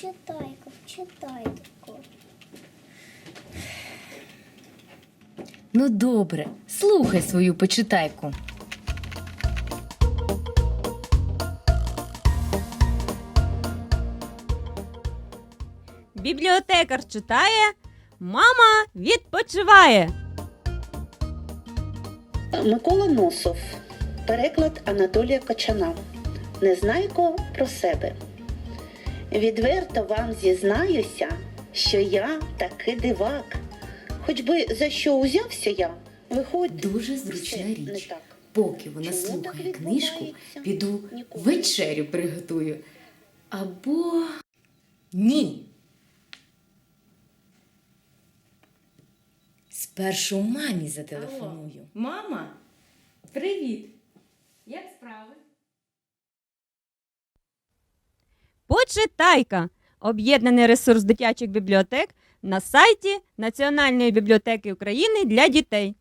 Почитайка, почитайко. Ну добре, слухай свою почитайку. Бібліотекар читає, мама відпочиває. Микола Носов. Переклад Анатолія Кочана. Незнайко про себе. Відверто вам зізнаюся, що я таки дивак. Хоч би за що узявся я, виходить. Дуже зручна не річ. так. Поки вона Чому так слухає книжку, піду Ніколи. вечерю приготую. Або ні. Спершу мамі зателефоную. Мама, Почитайка! Об'єднаний ресурс дитячих бібліотек на сайті Національної бібліотеки України для дітей.